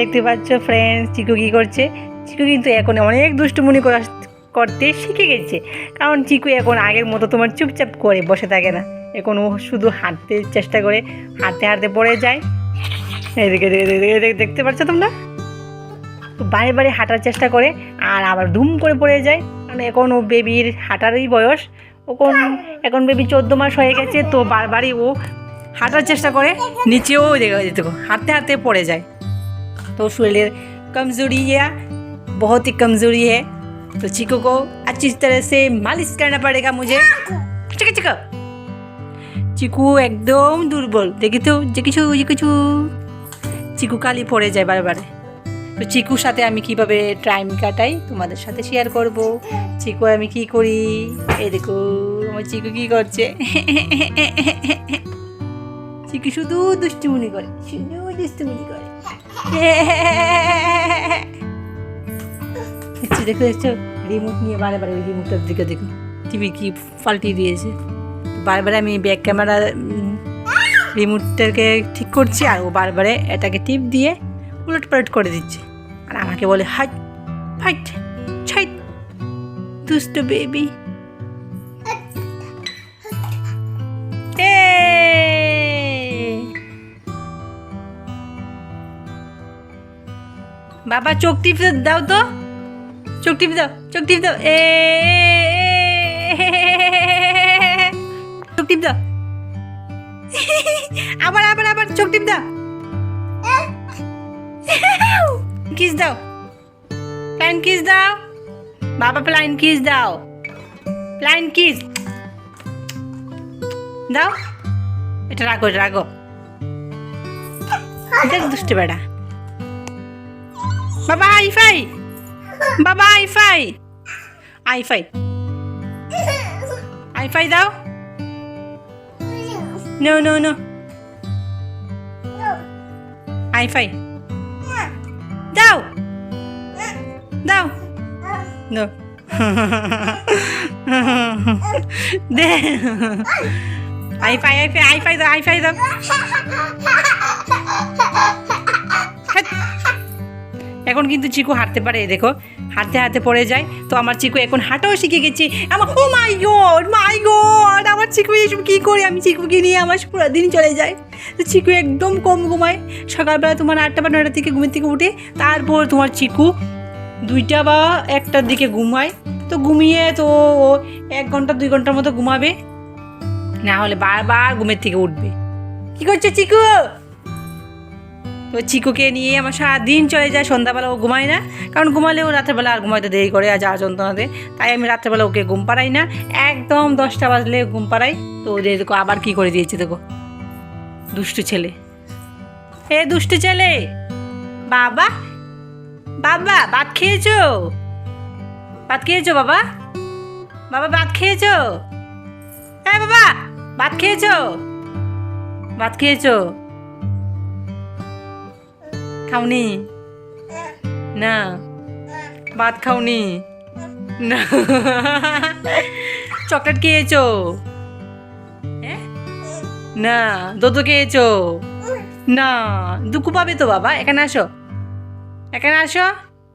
দেখতে পাচ্ছ ফ্রেন্ডস চিকু কী করছে? চিকু কিন্তু এখন অনেক দুষ্টুমনি করা করতে শিখে গেছে। কারণ চিকু এখন আগের মতো তোমার চুপচাপ করে বসে থাকে না। এখন ও শুধু হাঁটতে চেষ্টা করে, হাঁটতে হাঁটতে পড়ে যায়। এদিকে দেখতে পাচ্ছ তোমরা? বারে বারে হাঁটার চেষ্টা করে আর আবার ধুম করে পড়ে যায়। কারণ এখন ও বেবির হাঁটারই বয়স। এখন এখন বেবি চোদ্দ মাস হয়ে গেছে, তো বারবারই ও হাঁটার চেষ্টা করে। নিচেও হাঁটতে হাঁটতে পড়ে যায়। तो शरीर कमज़ोरी है बहुत ही कमज़ोरी है तो चीकू को अच्छी तरह से मालिश करना पड़ेगा मुझे चिका चिका চিকু একদম দুর্বল দেখি তো যে কিছু যে কিছু চিকু কালি পড়ে যায় বারবার তো চিকুর সাথে আমি কিভাবে টাইম কাটাই তোমাদের সাথে শেয়ার করব চিকু আমি কি করি এই দেখো আমার চিকু কি করছে চিকু শুধু দুষ্টুমুনি করে শুধু দুষ্টুমুনি করে দেখছ, দেখো, দেখছ? রিমোট নিয়ে বারে বারে ওই রিমোটটার দিকে দেখো। টিভি কি পাল্টিয়ে দিয়েছে। বারে বারে আমি ব্যাক ক্যামেরা রিমোটটাকে ঠিক করছি আর ও বারবারে এটাকে টিপ দিয়ে উলট পালট করে দিচ্ছে। আর আমাকে বলে হাইট ফাইট, ছাইট, দুষ্ট বেবি বাবা চোখ টিপ দাও তো চোখ টিপ দাও চোখ টিপ দাও এ চোখ টিপ দাও আবার আবার আবার চোখ টিপ দাও কিস দাও প্লাইন কিস দাও বাবা প্লাইন কিস দাও প্লাইন কিস দাও এটা রাখো রাখো দুষ্টু বেড়া বাবা আইফাই বাবা আইফাই আইফাই আইফাই দাও নো নো নো আইফাই দাও দাও নো দে আইফাই আইফাই আইফাই দাও আইফাই দাও হ্যাট। এখন কিন্তু চিকু হাঁটতে পারে দেখো। হাঁটতে হাঁটতে পড়ে যায়। তো আমার চিকু এখন হাঁটাও শিখে গেছে। আমার, ও মাই গড মাই গড, আমার চিকু এসব কী করে? আমি চিকুকে নিয়ে আমার পুরো দিন চলে যায়। তো চিকু একদম কম ঘুমায়। সকালবেলা তোমার আটটা বা নয়টার থেকে ঘুমের থেকে উঠে, তারপর তোমার চিকু দুইটা বা একটার দিকে ঘুমায়। তো ঘুমিয়ে তো ও এক ঘণ্টা, দুই ঘণ্টার মতো ঘুমাবে। না হলে বারবার ঘুমের থেকে উঠবে। কি করছ চিকু? তো চিকুকে নিয়ে আমার সারাদিন চলে যায়, সন্ধ্যাবেলা ও ঘুমায় না। কারণ ঘুমালেও রাত্রেবেলা আর ঘুমাইতে দেরি করে আর যাওয়ার যন্ত্রণাতে তাই আমি রাত্রেবেলা ওকে ঘুম পাড়াই না। একদম দশটা বাজলে ঘুম পাড়াই। তো ওদের দেখো, আবার কি করে দিয়েছে দেখো। দুষ্টু ছেলে। এ দুষ্টু ছেলে! বাবা! বাবা, ভাত খেয়েছো? ভাত খেয়েছো বাবা? বাবা, ভাত খেয়েছো? হ্যাঁ বাবা, ভাত খেয়েছো? ভাত খেয়েছো? খাওনি? না। ভাত খাওনি? না। চকলেট খেয়েছো? হ্যাঁ? না। দুধ খেয়েছো? না। দুঃখ পাবে তো বাবা। এখানে আসো। এখানে আসো।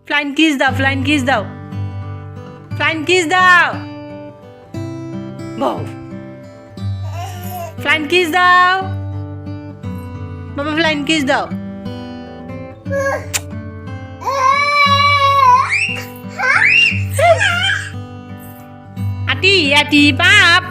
ফ্লাইন কিস দাও ফ্লাইন কিস দাও। ফ্লাইন কিস দাও। বউ। ফ্লাইন কিস দাও। বাবা ফ্লাইন কিস দাও। আটি আটি পাপ